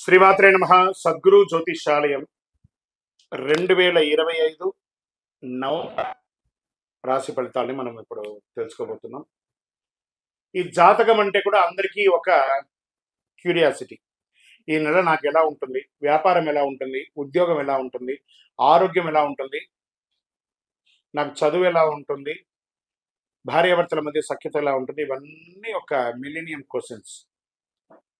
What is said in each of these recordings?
శ్రీమాత్రే నమ. సద్గురు జ్యోతిషాలయం రెండు వేల ఇరవై ఐదు నవంబర్ రాశి ఫలితాలని మనం ఇప్పుడు తెలుసుకోబోతున్నాం. ఈ జాతకం అంటే కూడా అందరికీ ఒక క్యూరియాసిటీ. ఈ నెల నాకు ఎలా ఉంటుంది? వ్యాపారం ఎలా ఉంటుంది? ఉద్యోగం ఎలా ఉంటుంది? ఆరోగ్యం ఎలా ఉంటుంది? నాకు చదువు ఎలా ఉంటుంది? భార్యాభర్తల మధ్య సఖ్యత ఎలా ఉంటుంది? ఇవన్నీ ఒక మిలీనియం క్వశ్చన్స్.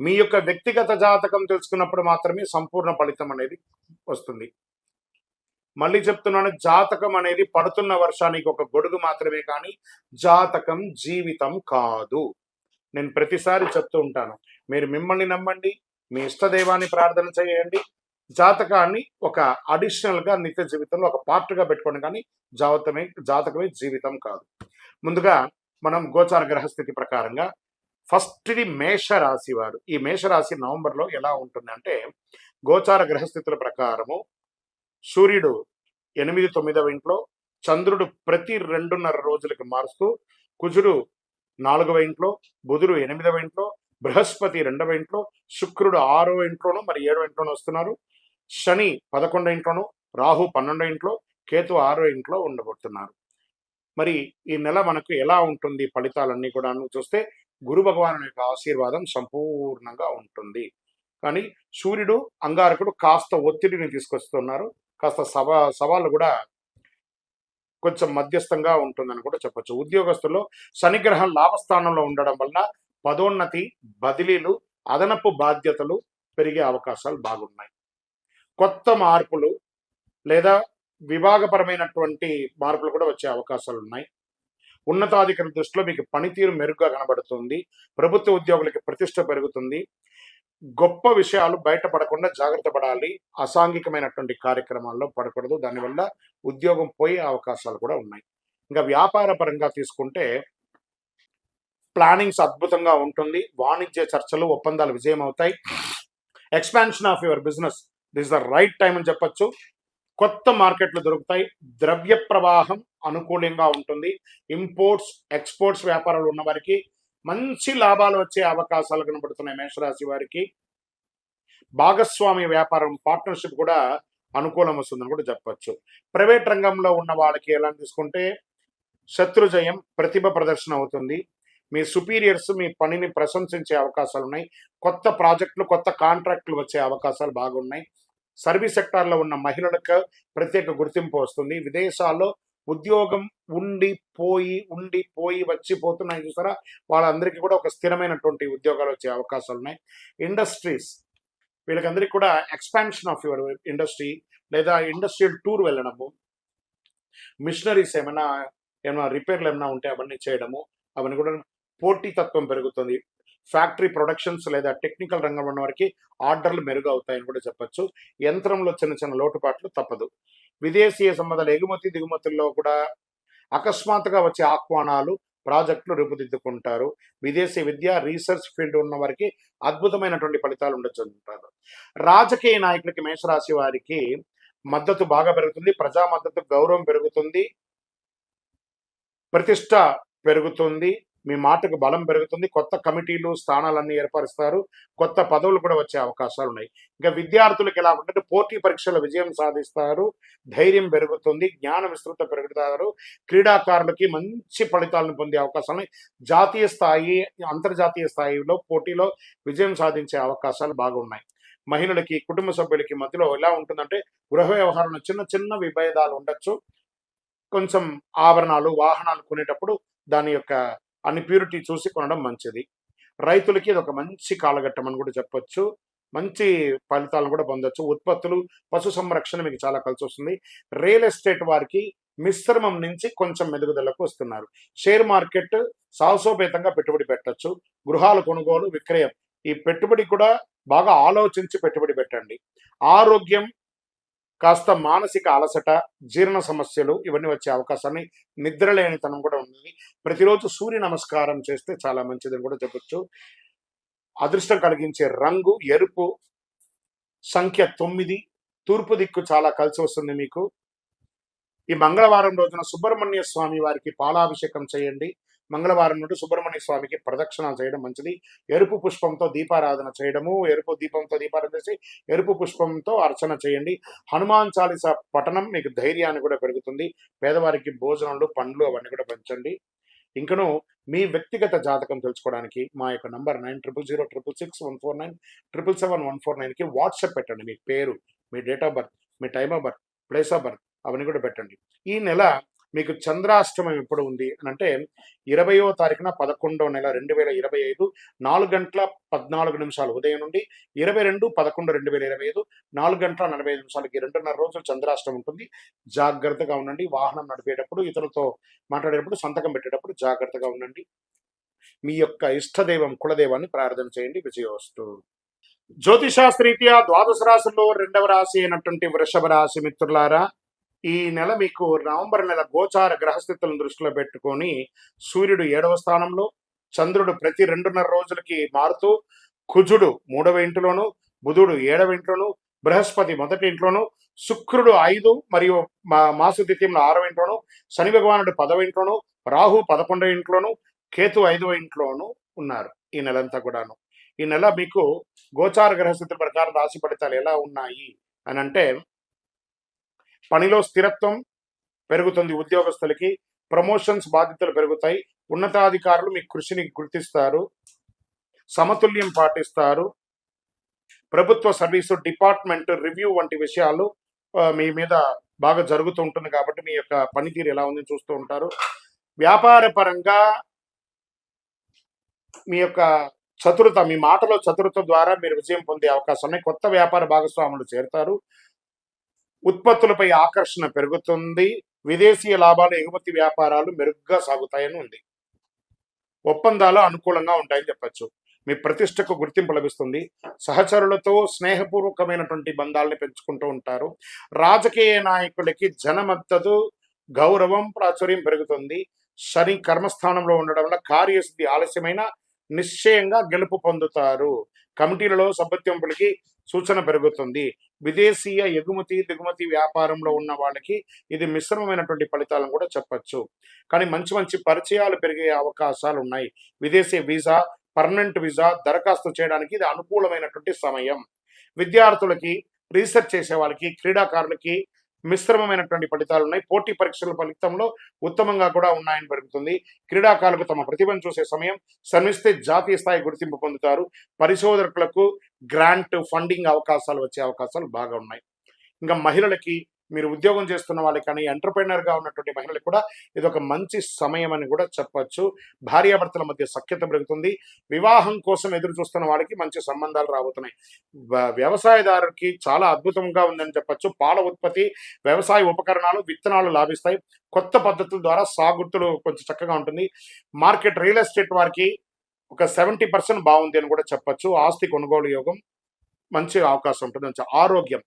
మీ యొక్క వ్యక్తిగత జాతకం తెలుసుకున్నప్పుడు మాత్రమే సంపూర్ణ ఫలితం అనేది వస్తుంది. మళ్ళీ చెప్తున్నాను జాతకం అనేది పడుతున్న వర్షానికి ఒక గొడుగు మాత్రమే కానీ జాతకం జీవితం కాదు. నేను ప్రతిసారి చెప్తూ ఉంటాను మీరు మిమ్మల్ని నమ్మండి మీ ఇష్టదైవాన్ని ప్రార్థన చేయండి. జాతకాన్ని ఒక అడిషనల్గా నిత్య జీవితంలో ఒక పార్ట్గా పెట్టుకోండి కానీ జాతకమే జాతకమే జీవితం కాదు. ముందుగా మనం గోచార గ్రహస్థితి ప్రకారంగా ఫస్ట్ది మేషరాశి వారు. ఈ మేషరాశి నవంబర్లో ఎలా ఉంటుంది అంటే గోచార గ్రహస్థితుల ప్రకారము సూర్యుడు ఎనిమిది తొమ్మిదవ ఇంట్లో చంద్రుడు ప్రతి రెండున్నర రోజులకు మారుస్తూ కుజుడు నాలుగవ ఇంట్లో బుధుడు ఎనిమిదవ ఇంట్లో బృహస్పతి రెండవ ఇంట్లో శుక్రుడు ఆరవ ఇంట్లోనూ మరి ఏడవ ఇంట్లోనూ వస్తున్నారు. శని పదకొండో ఇంట్లోనూ రాహు పన్నెండో ఇంట్లో కేతు ఆరో ఇంట్లో ఉండబోతున్నారు. మరి ఈ నెల మనకు ఎలా ఉంటుంది ఫలితాలన్నీ కూడా చూస్తే గురు భగవాను యొక్క ఆశీర్వాదం సంపూర్ణంగా ఉంటుంది. కానీ సూర్యుడు అంగారకుడు కాస్త ఒత్తిడిని తీసుకొస్తున్నారు. కాస్త సవా సవాళ్ళు కూడా కొంచెం మధ్యస్థంగా ఉంటుందని కూడా చెప్పొచ్చు. ఉద్యోగస్తుల్లో శనిగ్రహం లాభస్థానంలో ఉండడం వల్ల పదోన్నతి బదిలీలు అదనపు బాధ్యతలు పెరిగే అవకాశాలు బాగున్నాయి. కొత్త మార్పులు లేదా విభాగపరమైనటువంటి మార్పులు కూడా వచ్చే అవకాశాలు ఉన్నాయి. ఉన్నతాధికారుల దృష్టిలో మీకు పనితీరు మెరుగ్గా కనబడుతుంది. ప్రభుత్వ ఉద్యోగులకి ప్రతిష్ట పెరుగుతుంది. గొప్ప విషయాలు బయటపడకుండా జాగ్రత్త పడాలి. అసాంఘికమైనటువంటి కార్యక్రమాల్లో పడకూడదు. దానివల్ల ఉద్యోగం పోయే అవకాశాలు కూడా ఉన్నాయి. ఇంకా వ్యాపార పరంగా తీసుకుంటే ప్లానింగ్స్ అద్భుతంగా ఉంటుంది. వాణిజ్య చర్చలు ఒప్పందాలు విజయం అవుతాయి expansion of your business. This the right time అని చెప్పచ్చు. కొత్త మార్కెట్లు దొరుకుతాయి. ద్రవ్య ప్రవాహం అనుకూలంగా ఉంటుంది. ఇంపోర్ట్స్ ఎక్స్పోర్ట్స్ వ్యాపారాలు ఉన్న వారికి మంచి లాభాలు వచ్చే అవకాశాలు కనబడుతున్నాయి మేషరాశి వారికి. భాగస్వామి వ్యాపారం పార్ట్నర్షిప్ కూడా అనుకూలం వస్తుందని కూడా చెప్పచ్చు. ప్రైవేట్ రంగంలో ఉన్న వాళ్ళకి ఎలా తీసుకుంటే శత్రుజయం ప్రతిభ ప్రదర్శన అవుతుంది. మీ సుపీరియర్స్ మీ పనిని ప్రశంసించే అవకాశాలు ఉన్నాయి. కొత్త ప్రాజెక్టులు కొత్త కాంట్రాక్టులు వచ్చే అవకాశాలు బాగున్నాయి. సర్వీస్ సెక్టార్లో ఉన్న మహిళలకు ప్రత్యేక గుర్తింపు వస్తుంది. విదేశాల్లో ఉద్యోగం ఉండి పోయి ఉండి పోయి వచ్చి పోతున్నాయి చూసారా? వాళ్ళందరికీ కూడా ఒక స్థిరమైనటువంటి ఉద్యోగాలు వచ్చే అవకాశాలు ఉన్నాయి. ఇండస్ట్రీస్ వీళ్ళకందరికీ కూడా ఎక్స్పాన్షన్ ఆఫ్ యువర్ ఇండస్ట్రీ లేదా ఇండస్ట్రియల్ టూర్ వెళ్ళడము మిషనరీస్ ఏమైనా ఏమైనా రిపేర్లు ఏమైనా ఉంటే అవన్నీ చేయడము అవన్నీ కూడా పోటీతత్వం పెరుగుతుంది. ఫ్యాక్టరీ ప్రొడక్షన్స్ లేదా టెక్నికల్ రంగం ఉన్న వారికి ఆర్డర్లు మెరుగవుతాయని కూడా చెప్పొచ్చు. యంత్రంలో చిన్న చిన్న లోటుపాట్లు తప్పదు. విదేశీయ సంబంధాలు ఎగుమతి దిగుమతుల్లో కూడా అకస్మాత్తుగా వచ్చే ఆహ్వానాలు ప్రాజెక్టులు రూపుదిద్దుకుంటారు. విదేశీ విద్య రీసెర్చ్ ఫీల్డ్ ఉన్న వారికి అద్భుతమైనటువంటి ఫలితాలు ఉండొచ్చు రాజకీయ నాయకులకి మేషరాశి వారికి మద్దతు బాగా పెరుగుతుంది. ప్రజా మద్దతు గౌరవం పెరుగుతుంది. ప్రతిష్ట పెరుగుతుంది. మీ మాటకు బలం పెరుగుతుంది. కొత్త కమిటీలు స్థానాలన్నీ ఏర్పరుస్తారు. కొత్త పదవులు కూడా వచ్చే అవకాశాలు ఉన్నాయి. ఇంకా విద్యార్థులకు ఎలా ఉంటుందంటే పోటీ పరీక్షల విజయం సాధిస్తారు. ధైర్యం పెరుగుతుంది. జ్ఞాన విస్తృత పెరుగుతారు. క్రీడాకారులకి మంచి ఫలితాలను పొందే అవకాశాలు ఉన్నాయి. జాతీయ స్థాయి అంతర్జాతీయ స్థాయిలో పోటీలో విజయం సాధించే అవకాశాలు బాగున్నాయి మహిళలకి కుటుంబ సభ్యులకి మధ్యలో ఎలా ఉంటుందంటే గృహ వ్యవహారంలో చిన్న చిన్న విభేదాలు ఉండొచ్చు. కొంచెం ఆభరణాలు వాహనాలు కొనేటప్పుడు దాని యొక్క అన్ని ప్యూరిటీ చూసి కొనడం మంచిది. రైతులకి ఇది ఒక మంచి కాలఘట్టం అని కూడా చెప్పొచ్చు. మంచి ఫలితాలను కూడా పొందొచ్చు. ఉత్పత్తులు పశు సంరక్షణ మీకు చాలా కలిసి వస్తుంది రియల్ ఎస్టేట్ వారికి మిశ్రమం నుంచి కొంచెం మెరుగుదలకు వస్తున్నారు. షేర్ మార్కెట్ సాహసోపేతంగా పెట్టుబడి పెట్టొచ్చు. గృహాల కొనుగోలు విక్రయం. ఈ పెట్టుబడి కూడా బాగా ఆలోచించి పెట్టుబడి పెట్టండి. ఆరోగ్యం కాస్త మానసిక అలసట జీర్ణ సమస్యలు ఇవన్నీ వచ్చే అవకాశాన్ని నిద్రలేనితనం కూడా ఉంది. ప్రతిరోజు సూర్య నమస్కారం చేస్తే చాలా మంచిదని కూడా చెప్పొచ్చు. అదృష్టం కలిగించే రంగు ఎరుపు సంఖ్య తొమ్మిది. తూర్పు దిక్కు చాలా కలిసి వస్తుంది మీకు. ఈ మంగళవారం రోజున సుబ్రహ్మణ్య స్వామి వారికి పాలాభిషేకం చేయండి. మంగళవారం నుండి సుబ్రహ్మణ్య స్వామికి ప్రదక్షిణాలు చేయడం మంచిది. ఎరుపు పుష్పంతో దీపారాధన చేయడము ఎరుపు దీపంతో దీపారాధన చేసి ఎరుపు పుష్పంతో అర్చన చేయండి. హనుమాన్ చాలీస పఠనం మీకు ధైర్యాన్ని కూడా పెరుగుతుంది. పేదవారికి భోజనాలు పండ్లు అవన్నీ కూడా పెంచండి. ఇంకను మీ వ్యక్తిగత జాతకం తెలుసుకోవడానికి మా యొక్క number nine triple zero triple six one four nine triple seven one four నైన్కి వాట్సాప్ పెట్టండి. మీ పేరు మీ date of birth me time of birth place of birth అవన్నీ కూడా పెట్టండి. ఈ నెల మీకు చంద్రాష్టమం ఎప్పుడు ఉంది అని అంటే ఇరవయో తారీఖున పదకొండో నెల రెండు వేల ఇరవై ఐదు నాలుగు గంటల పద్నాలుగు నిమిషాలు ఉదయం నుండి ఇరవై రెండు పదకొండు రెండు వేల ఇరవై ఐదు నాలుగు గంటల నలభై ఐదు నిమిషాలకి రెండున్నర రోజులు చంద్రాష్టమం ఉంటుంది. జాగ్రత్తగా ఉండండి. వాహనం నడిపేటప్పుడు ఇతరులతో మాట్లాడేటప్పుడు సంతకం పెట్టేటప్పుడు జాగ్రత్తగా ఉండండి. మీ యొక్క ఇష్టదైవం కులదైవాన్ని ప్రార్థన చేయండి. విజయోస్తు జ్యోతిషాస్త్రీత్యా ద్వాదశ రాశుల్లో రెండవ రాశి అయినటువంటి వృషభ రాశి మిత్రులారా ఈ నెల మీకు నవంబర్ నెల గోచార గ్రహస్థితులను దృష్టిలో పెట్టుకొని సూర్యుడు ఏడవ స్థానంలో చంద్రుడు ప్రతి రెండున్నర రోజులకి మారుతూ కుజుడు మూడవ ఇంటిలోను బుధుడు ఏడవ ఇంట్లోను బృహస్పతి మొదటి ఇంట్లోను శుక్రుడు ఐదు మరియు మా మాసు ద్వితీయంలో ఆరవ ఇంట్లోను శని భగవానుడు పదవ ఇంట్లోను రాహు పదకొండవ ఇంట్లోను కేతు ఐదవ ఇంట్లోను ఉన్నారు ఈ నెలంతా కూడాను. ఈ నెల మీకు గోచార గ్రహస్థితి ప్రకారం రాశి ఫలితాలు ఎలా ఉన్నాయి అని అంటే పనిలో స్థిరత్వం పెరుగుతుంది ఉద్యోగస్తులకి ప్రమోషన్స్ బాధ్యతలు పెరుగుతాయి. ఉన్నతాధికారులు మీ కృషిని గుర్తిస్తారు సమతుల్యం పాటిస్తారు. ప్రభుత్వ సర్వీసు డిపార్ట్మెంట్ రివ్యూ వంటి విషయాలు మీ మీద బాగా జరుగుతూ ఉంటుంది కాబట్టి మీ యొక్క పనితీరు ఎలా ఉందని చూస్తూ ఉంటారు. వ్యాపార పరంగా మీ యొక్క చతురత మీ మాటలో చతురత ద్వారా మీరు విజయం పొందే అవకాశం కొత్త వ్యాపార భాగస్వాములు చేరుతారు. ఉత్పత్తులపై ఆకర్షణ పెరుగుతుంది. విదేశీయ లాభాలు ఎగుమతి వ్యాపారాలు మెరుగ్గా సాగుతాయని ఉంది. ఒప్పందాలు అనుకూలంగా ఉంటాయని చెప్పచ్చు. మీ ప్రతిష్టకు గుర్తింపు లభిస్తుంది. సహచరులతో స్నేహపూర్వకమైనటువంటి బంధాలని పెంచుకుంటూ ఉంటారు. రాజకీయ నాయకులకి జన మద్దతు గౌరవం ప్రాచుర్యం పెరుగుతుంది. శని కర్మస్థానంలో ఉండడం వల్ల కార్యసిద్ధి ఆలస్యమైన నిశ్చయంగా గెలుపు పొందుతారు. కమిటీలలో సభ్యత్వంపులకి సూచన పెరుగుతుంది. విదేశీయ ఎగుమతి దిగుమతి వ్యాపారంలో ఉన్న వాళ్ళకి ఇది మిశ్రమమైనటువంటి ఫలితాలను కూడా చెప్పొచ్చు. కానీ మంచి మంచి పరిచయాలు పెరిగే అవకాశాలు ఉన్నాయి. విదేశీ వీసా పర్మనెంట్ వీసా దరఖాస్తు చేయడానికి ఇది అనుకూలమైనటువంటి సమయం. విద్యార్థులకి రీసెర్చ్ చేసే వాళ్ళకి క్రీడాకారులకి మిశ్రమమైనటువంటి ఫలితాలు ఉన్నాయి. పోటీ పరీక్షల ఫలితంలో ఉత్తమంగా కూడా ఉన్నాయని పెరుగుతుంది. క్రీడాకారులకు తమ ప్రతిభను చూసే సమయం శ్రమిస్తే జాతీయ స్థాయి గుర్తింపు పొందుతారు. పరిశోధకులకు గ్రాంట్ ఫండింగ్ అవకాశాలు వచ్చే అవకాశాలు బాగా ఉన్నాయి. ఇంకా మహిళలకి మీరు ఉద్యోగం చేస్తున్న వాళ్ళకి కానీ ఎంటర్ప్రైనర్గా ఉన్నటువంటి మహిళలకు కూడా ఇది ఒక మంచి సమయం అని కూడా చెప్పచ్చు. భార్యాభర్తల మధ్య సఖ్యత పెరుగుతుంది. వివాహం కోసం ఎదురు చూస్తున్న వాళ్ళకి మంచి సంబంధాలు రాబోతున్నాయి. వ్యవసాయదారుకి చాలా అద్భుతంగా ఉందని చెప్పచ్చు. పాల ఉత్పత్తి వ్యవసాయ ఉపకరణాలు విత్తనాలు లాభిస్తాయి. కొత్త పద్ధతుల ద్వారా సాగుతులు కొంచెం చక్కగా ఉంటుంది. మార్కెట్ రియల్ ఎస్టేట్ వారికి ఒక సెవెంటీ పర్సెంట్ బాగుంది అని కూడా చెప్పొచ్చు. ఆస్తి కొనుగోలు యోగం మంచి అవకాశం ఉంటుంది మంచి ఆరోగ్యం.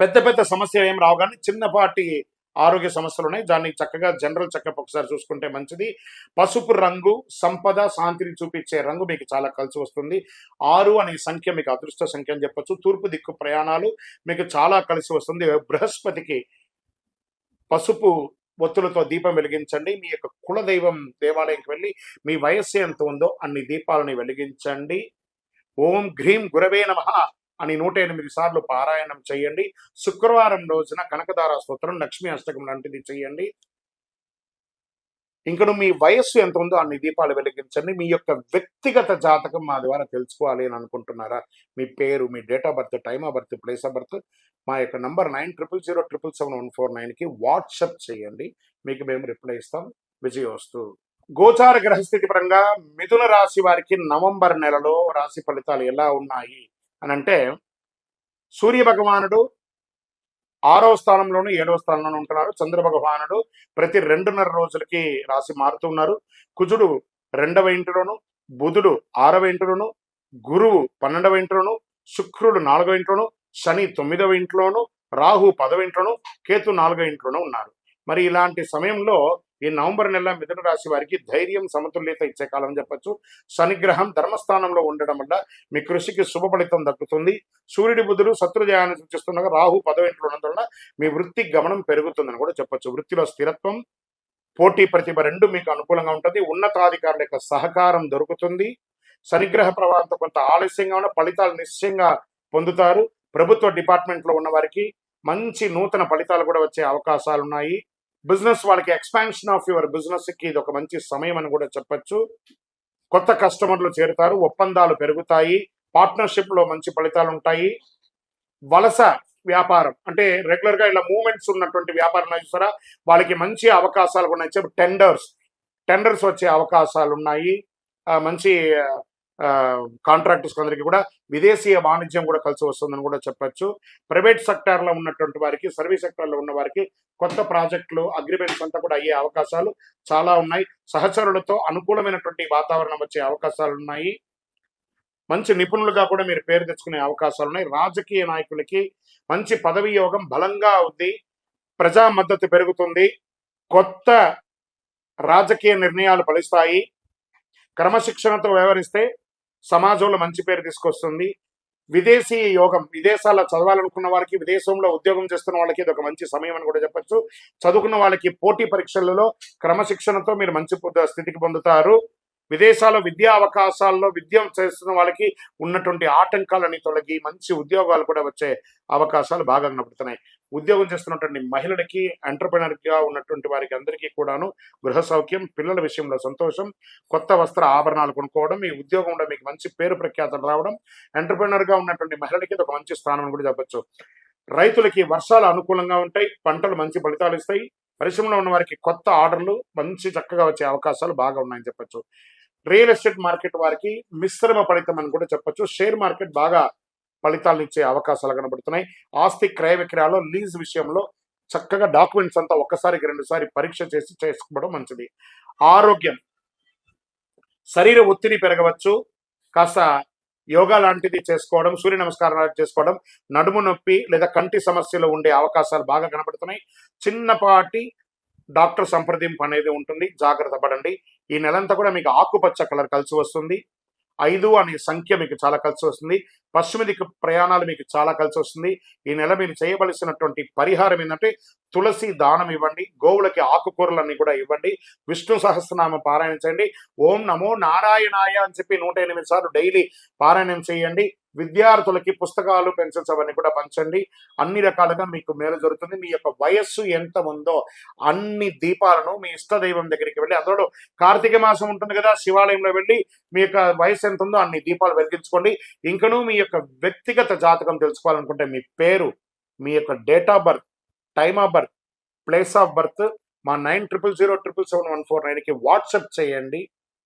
పెద్ద పెద్ద సమస్యలు ఏం రావు కానీ చిన్నపాటి ఆరోగ్య సమస్యలు ఉన్నాయి. దాన్ని చక్కగా జనరల్ చెకప్ ఒకసారి చూసుకుంటే మంచిది. పసుపు రంగు సంపద శాంతిని చూపించే రంగు మీకు చాలా కలిసి వస్తుంది. ఆరు అనే సంఖ్య మీకు అదృష్ట సంఖ్య అని చెప్పచ్చు. తూర్పు దిక్కు ప్రయాణాలు మీకు చాలా కలిసి వస్తుంది. బృహస్పతికి పసుపు ఒత్తులతో దీపం వెలిగించండి. మీ యొక్క కులదైవం దేవాలయంకి వెళ్ళి మీ వయస్సు ఎంత ఉందో అన్ని దీపాలని వెలిగించండి. ఓం గ్రీం గురవే నమ అని నూట ఎనిమిది సార్లు పారాయణం చేయండి. శుక్రవారం రోజున కనకదార స్తోత్రం లక్ష్మీ అష్టకం లాంటిది చేయండి. ఇంకను మీ వయస్సు ఎంత ఉందో అన్ని దీపాలు వెలిగించండి. మీ యొక్క వ్యక్తిగత జాతకం మా ద్వారా తెలుసుకోవాలి అని అనుకుంటున్నారా? మీ పేరు మీ date of birth time of birth place of birth మా యొక్క number nine triple zero triple seven one four నైన్కి వాట్సప్ చేయండి. మీకు మేము రిప్లై ఇస్తాం. విజయోస్తు గోచార గ్రహస్థితి పరంగా మిథున రాశి వారికి నవంబర్ నెలలో రాశి ఫలితాలు ఎలా ఉన్నాయి? అని అంటే సూర్య భగవానుడు ఆరో స్థానంలోను ఏడవ స్థానంలోనూ ఉంటున్నారు. చంద్ర భగవానుడు ప్రతి రెండున్నర రోజులకి రాశి మారుతున్నారు కుజుడు రెండవ ఇంటిలోను బుధుడు ఆరవ ఇంటిలోను గురువు పన్నెండవ ఇంటిలోను శుక్రుడు నాలుగవ ఇంట్లోను శని తొమ్మిదవ ఇంట్లోను రాహు పదవ ఇంట్లోను కేతు నాలుగవ ఇంట్లోనూ ఉన్నారు. మరి ఇలాంటి సమయంలో ఈ నవంబర్ నెల మిథున రాశి వారికి ధైర్యం సమతుల్యత ఇచ్చే కాలం చెప్పచ్చు. శనిగ్రహం ధర్మస్థానంలో ఉండడం వల్ల మీ కృషికి శుభ ఫలితం దక్కుతుంది. సూర్యుడి బుధుడు శత్రుజయాన్ని సూచిస్తుండగా రాహు పదవింట్లో ఉన్నందువల్ల మీ వృత్తి గమనం పెరుగుతుందని కూడా చెప్పొచ్చు. వృత్తిలో స్థిరత్వం పోటీ ప్రతిభ రెండు మీకు అనుకూలంగా ఉంటుంది. ఉన్నతాధికారుల యొక్క సహకారం దొరుకుతుంది. శనిగ్రహ ప్రభావంతో కొంత ఆలస్యంగా ఉన్న ఫలితాలు నిశ్చయంగా పొందుతారు. ప్రభుత్వ డిపార్ట్మెంట్లో ఉన్న వారికి మంచి నూతన ఫలితాలు కూడా వచ్చే అవకాశాలు ఉన్నాయి బిజినెస్ వాళ్ళకి ఎక్స్పాన్షన్ ఆఫ్ యువర్ బిజినెస్కి ఇది ఒక మంచి సమయం అని కూడా చెప్పచ్చు. కొత్త కస్టమర్లు చేరుతారు ఒప్పందాలు పెరుగుతాయి పార్ట్నర్షిప్లో మంచి ఫలితాలు ఉంటాయి. వలస వ్యాపారం అంటే రెగ్యులర్గా ఇలా మూమెంట్స్ ఉన్నటువంటి వ్యాపారం చూసారా? వాళ్ళకి మంచి అవకాశాలు కూడా ఉన్నాయి. టెండర్స్ టెండర్స్ వచ్చే అవకాశాలు ఉన్నాయి. ఆ, మంచి కాంట్రాక్టర్స్ అందరికీ కూడా విదేశీయ వాణిజ్యం కూడా కలిసి వస్తుందని కూడా చెప్పొచ్చు. ప్రైవేట్ సెక్టార్లో ఉన్నటువంటి వారికి సర్వీస్ సెక్టార్లో ఉన్న వారికి కొత్త ప్రాజెక్టులు అగ్రిమెంట్స్ అంతా కూడా అయ్యే అవకాశాలు చాలా ఉన్నాయి. సహచరులతో అనుకూలమైనటువంటి వాతావరణం వచ్చే అవకాశాలు ఉన్నాయి. మంచి నిపుణులుగా కూడా మీరు పేరు తెచ్చుకునే అవకాశాలు ఉన్నాయి. రాజకీయ నాయకులకి మంచి పదవి యోగం బలంగా ఉంది. ప్రజా మద్దతు పెరుగుతుంది. కొత్త రాజకీయ నిర్ణయాలు ఫలిస్తాయి. క్రమశిక్షణతో వ్యవహరిస్తే సమాజంలో మంచి పేరు తీసుకొస్తుంది. విదేశీ యోగం విదేశాల్లో చదవాలనుకున్న వారికి విదేశంలో ఉద్యోగం చేస్తున్న వాళ్ళకి ఇది ఒక మంచి సమయం అని కూడా చెప్పొచ్చు. చదువుకున్న వాళ్ళకి పోటీ పరీక్షలలో క్రమశిక్షణతో మీరు మంచి స్థితికి పొందుతారు. విదేశాల్లో విద్యా అవకాశాల్లో విద్యం చేస్తున్న వాళ్ళకి ఉన్నటువంటి ఆటంకాలని తొలగి మంచి ఉద్యోగాలు కూడా వచ్చే అవకాశాలు బాగా కనబడుతున్నాయి. ఉద్యోగం చేస్తున్నటువంటి మహిళలకి ఎంటర్ప్రినర్గా ఉన్నటువంటి వారికి అందరికీ కూడాను గృహ సౌఖ్యం పిల్లల విషయంలో సంతోషం కొత్త వస్త్ర ఆభరణాలు కొనుక్కోవడం మీ ఉద్యోగంలో మీకు మంచి పేరు ప్రఖ్యాతలు రావడం ఎంటర్ప్రినర్గా ఉన్నటువంటి మహిళలకి ఇది ఒక మంచి స్థానం కూడా చెప్పొచ్చు. రైతులకి వర్షాలు అనుకూలంగా ఉంటాయి పంటలు మంచి ఫలితాలు ఇస్తాయి పరిశ్రమలో ఉన్న వారికి కొత్త ఆర్డర్లు మంచి చక్కగా వచ్చే అవకాశాలు బాగా ఉన్నాయని చెప్పొచ్చు. రియల్ ఎస్టేట్ మార్కెట్ వారికి మిశ్రమ ఫలితం అని కూడా చెప్పొచ్చు. షేర్ మార్కెట్ బాగా ఫలితాలను ఇచ్చే అవకాశాలు కనబడుతున్నాయి. ఆస్తి క్రయ విక్రయాలు లీజ్ విషయంలో చక్కగా డాక్యుమెంట్స్ అంతా ఒక్కసారికి రెండుసారి పరీక్ష చేసి చేసుకోవడం మంచిది. ఆరోగ్యం. శరీర ఒత్తిడి పెరగవచ్చు. కాస్త యోగా లాంటిది చేసుకోవడం సూర్య నమస్కారం చేసుకోవడం నడుము నొప్పి లేదా కంటి సమస్యలు ఉండే అవకాశాలు బాగా కనబడుతున్నాయి. చిన్నపాటి డాక్టర్ సంప్రదింపు అనేది ఉంటుంది. జాగ్రత్త పడండి. ఈ నెలంతా కూడా మీకు ఆకుపచ్చ కలర్ కలిసి వస్తుంది. ఐదు అనే సంఖ్య మీకు చాలా కలిసి వస్తుంది. పశ్చిమ దిక్కు ప్రయాణాలు మీకు చాలా కలిసి వస్తుంది. ఈ నెల మీరు చేయవలసినటువంటి పరిహారం ఏంటంటే తులసి దానం ఇవ్వండి. గోవులకి ఆకుకూరలన్నీ కూడా ఇవ్వండి. విష్ణు సహస్రనామ పారాయణ చేయండి. ఓం నమో నారాయణాయ అని చెప్పి నూట ఎనిమిది సార్లు డైలీ పారాయణం చేయండి. విద్యార్థులకి పుస్తకాలు పెన్సిల్స్ అవన్నీ కూడా పంచండి. అన్ని రకాలుగా మీకు మేలు జరుగుతుంది. మీ యొక్క వయస్సు ఎంత ఉందో అన్ని దీపాలను మీ ఇష్ట దైవం దగ్గరికి వెళ్ళి అందులో కార్తీక మాసం ఉంటుంది కదా శివాలయంలో వెళ్ళి మీ యొక్క వయసు ఎంత ఉందో అన్ని దీపాలు వెలిగించుకోండి. ఇంకనూ మీ యొక్క వ్యక్తిగత జాతకం తెలుసుకోవాలనుకుంటే మీ పేరు మీ యొక్క date of birth time of birth place of birth మా nine triple zero triple seven one four నైన్కి వాట్సప్ చేయండి.